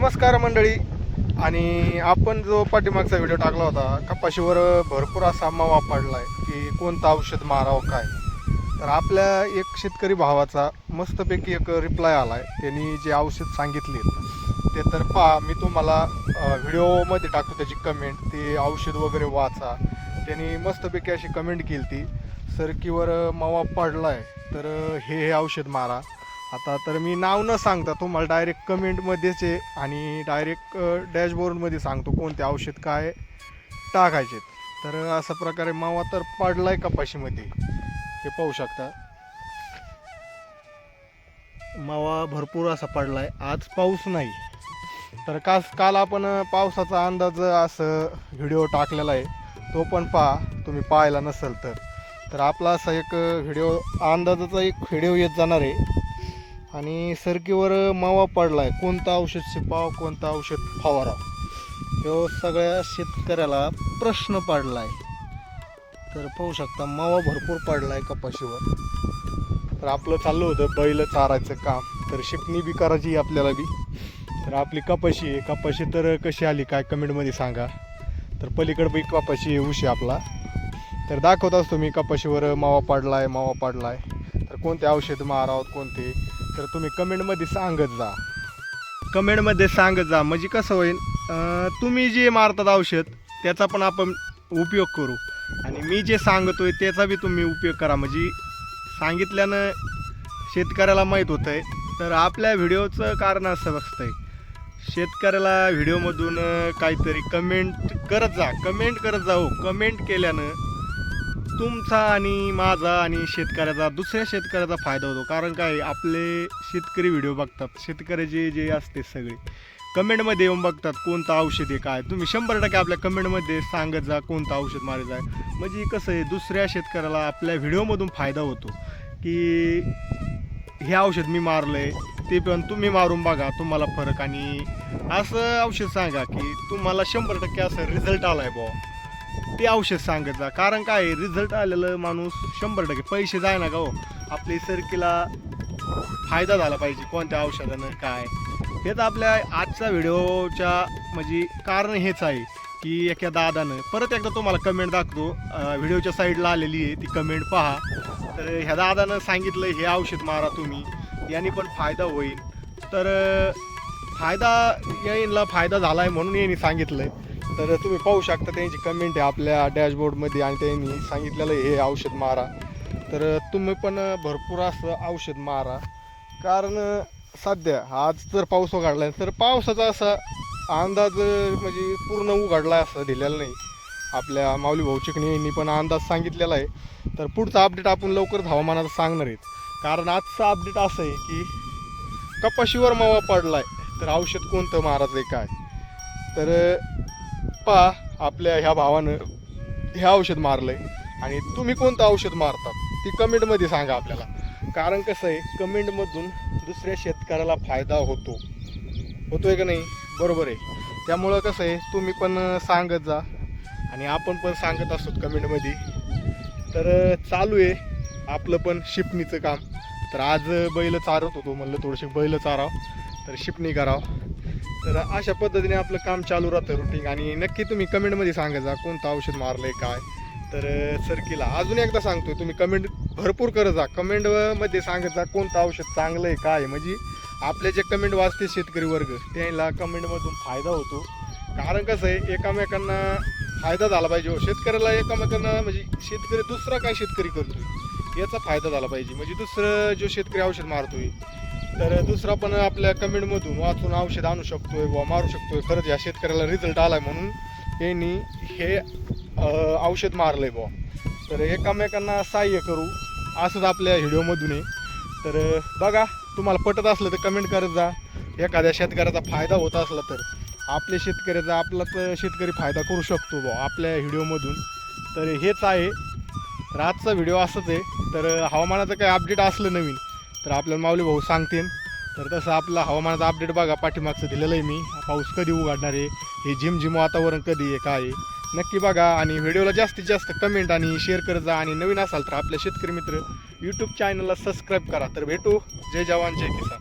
नमस्कार मंडळी. आणि आपण जो पाठीमागचा व्हिडिओ टाकला होता कपाशीवर भरपूर असा मावा पडलाय की कोणतं औषध मारावं काय? तर आपल्या एक शेतकरी भावाचा मस्तपैकी एक रिप्लाय आला आहे त्यांनी जे औषध सांगितले ते तर पहा मी तुम्हाला व्हिडिओमध्ये टाकतो त्याची कमेंट ते औषध वगैरे वाचा. त्यांनी मस्तपैकी अशी कमेंट केली ती. सरकीवर मावा पडलाय तर हे हे औषध मारा. आता तर मी नाव न सांगता तुम्हाला डायरेक्ट कमेंटमध्येच आहे आणि डायरेक्ट डॅशबोर्डमध्ये सांगतो कोणते औषध काय टाकायचे. तर अशा प्रकारे मावा तर पडलाय कपाशीमध्ये. हे पाहू शकता. मावा भरपूर असा पडलाय. आज पाऊस नाही. तर कास काल आपण पावसाचा अंदाज असं व्हिडिओ टाकलेला आहे. तो पण पहा. तुम्ही पाहायला नसेल तर. तर आपला असा एक व्हिडिओ अंदाजाचा एक व्हिडिओ येत जाणार आहे. आणि सरकीवर मावा पडलाय. कोणतं औषध शिपाव कोणतं औषध फवाराव? ह्यो सगळ्या शेतकऱ्याला प्रश्न पडलाय. तर पाहू शकता मावा भरपूर पडलाय कपाशीवर. तर आपलं चाललं होतं बैल चारायचं काम. तर शिपणी बी करायची आपल्याला बी. तर आपली कपाशी आहे. कपाशी तर कशी आली काय कमेंटमध्ये सांगा. तर पलीकडं बी कपाशी उशी आपला. तर दाखवत असतो मी कपाशीवर मावा पडलाय मावा पडलाय. तर कोणते औषध मारावं कोणते? तर तुम्ही कमेंटमध्ये सांगत जा. कमेंटमध्ये सांगत जा. म्हणजे कसं होईल तुम्ही जे मारतात औषध त्याचा पण आपण उपयोग करू. आणि मी जे सांगतोय त्याचा बी तुम्ही उपयोग करा. म्हणजे सांगितल्यानं शेतकऱ्याला माहीत होतं आहे तर आपल्या व्हिडिओचं कारण असं असतंय शेतकऱ्याला व्हिडिओमधून काहीतरी कमेंट करत जा. कमेंट करत जाऊ हो. कमेंट केल्यानं तुमचा आणि माझा आणि शेतकऱ्याचा दुसऱ्या शेतकऱ्याचा फायदा होतो. कारण काय आपले शेतकरी व्हिडिओ बघतात. शेतकऱ्याचे जे असते सगळे. कमेंटमध्ये येऊन बघतात कोणतं औषध आहे काय? तुम्ही शंभर टक्के आपल्या कमेंटमध्ये सांगत जा कोणतं औषध मारायचं आहे. म्हणजे कसं आहे दुसऱ्या शेतकऱ्याला आपल्या व्हिडिओमधून फायदा होतो. की हे औषध मी मारलं आहे ते पण तुम्ही मारून बघा तुम्हाला फरक. आणि असं औषध सांगा की तुम्हाला शंभर टक्के असं रिझल्ट आला आहे बुवा. ते औषध सांगत जा. कारण काय रिझल्ट आलेलं माणूस शंभर टक्के पैसे जाय ना का हो? आपली सरकीला फायदा झाला पाहिजे कोणत्या औषधानं काय? हेच आपल्या आजच्या व्हिडिओच्या म्हणजे कारण हेच आहे की एका दादानं परत एकदा तुम्हाला कमेंट दाखवतो. व्हिडिओच्या साईडला आलेली आहे ती कमेंट पहा. तर ह्या दादानं सांगितलं हे औषध मारा तुम्ही याने पण फायदा होईल. तर फायदा येईनला फायदा झाला आहे म्हणून यांनी सांगितलं आहे तर तुम्ही पाहू शकता त्यांची कमेंट आहे आपल्या डॅशबोर्डमध्ये आणि त्यांनी सांगितलेलं आहे, हे औषध मारा. तर तुम्ही पण भरपूर असं औषध मारा. कारण सध्या आज जर पाऊस उघडला तर पावसाचा असा अंदाज म्हणजे पूर्ण उघडला असं दिलेला नाही. आपल्या माऊली भाऊ चिकणी यांनी पण अंदाज सांगितलेला आहे. तर पुढचा अपडेट आपण लवकरच हवामानाचा सांगणार आहेत. कारण आजचा अपडेट असं आहे की कपाशीवर मावा पडला आहे तर औषध कोणतं मारायचं आहे काय? तर पहा आपल्या ह्या भावानं हे औषध मारलंय. आणि तुम्ही कोणतं औषध मारतात ती कमेंटमध्ये सांगा आपल्याला. कारण कसं आहे कमेंटमधून दुसऱ्या शेतकऱ्याला फायदा होतो. होतोय का नाही? बरोबर आहे. त्यामुळं कसं आहे तुम्ही पण सांगत जा. आणि आपण पण सांगत असतो कमेंटमध्ये. तर चालू आहे आपलं पण शिपणीचं काम. तर आज बैल चारत होतो म्हणलं थोडेसे बैल चाराव. तर शिपणी करावं. तर अशा पद्धतीने आपलं काम चालू राहतं रुटीन आणि नक्की तुम्ही कमेंटमध्ये सांगा जा कोणतं औषध मारलंय काय? तर सरकीला अजून एकदा सांगतो तुम्ही कमेंट भरपूर करत जा. कमेंटमध्ये सांगत जा कोणतं औषध चांगलं आहे काय? म्हणजे आपले जे कमेंट वाचते शेतकरी वर्ग त्यांना कमेंटमधून फायदा होतो. कारण कसं आहे एकामेकांना फायदा झाला पाहिजे हो. शेतकऱ्याला एकामेकांना म्हणजे शेतकरी दुसरा काय शेतकरी करतोय याचा फायदा झाला पाहिजे. म्हणजे दुसरं जो शेतकरी औषध मारतोय तर दुसरा पण आपल्या कमेंटमधून वाचून औषध आणू शकतोय व मारू शकतोय. खरंच या शेतकऱ्याला रिझल्ट आलाय म्हणून यांनी हे औषध औषध मारलंय बुवा. तर एकामेकांना सहाय्य करू असंच आपल्या व्हिडिओमधून आहे. तर बघा तुम्हाला पटत असलं तर कमेंट करत जा. एखाद्या शेतकऱ्याचा फायदा होत असला तर आपल्या शेतकऱ्याचा आपला तर शेतकरी फायदा करू शकतो बुवा आपल्या व्हिडिओमधून तर हेच आहे. तर आजचा व्हिडिओ असंच आहे. तर हवामानाचं काही अपडेट असलं नवीन तर आपल्याला माऊली भाऊ सांगतील. तर तसं आपला हवामानाचा अपडेट बघा पाठीमागचं दिलेलं आहे मी. पाऊस कधी उघडणार आहे? हे झिमझिम वातावरण कधी आहे काय आहे? नक्की बघा आणि व्हिडिओला जास्तीत जास्त कमेंट आणि शेअर करत जा. आणि नवीन असाल तर आपल्या शेतकरी मित्र यूट्यूब चॅनलला सबस्क्राईब करा. तर भेटू. जय जवान जय किसान.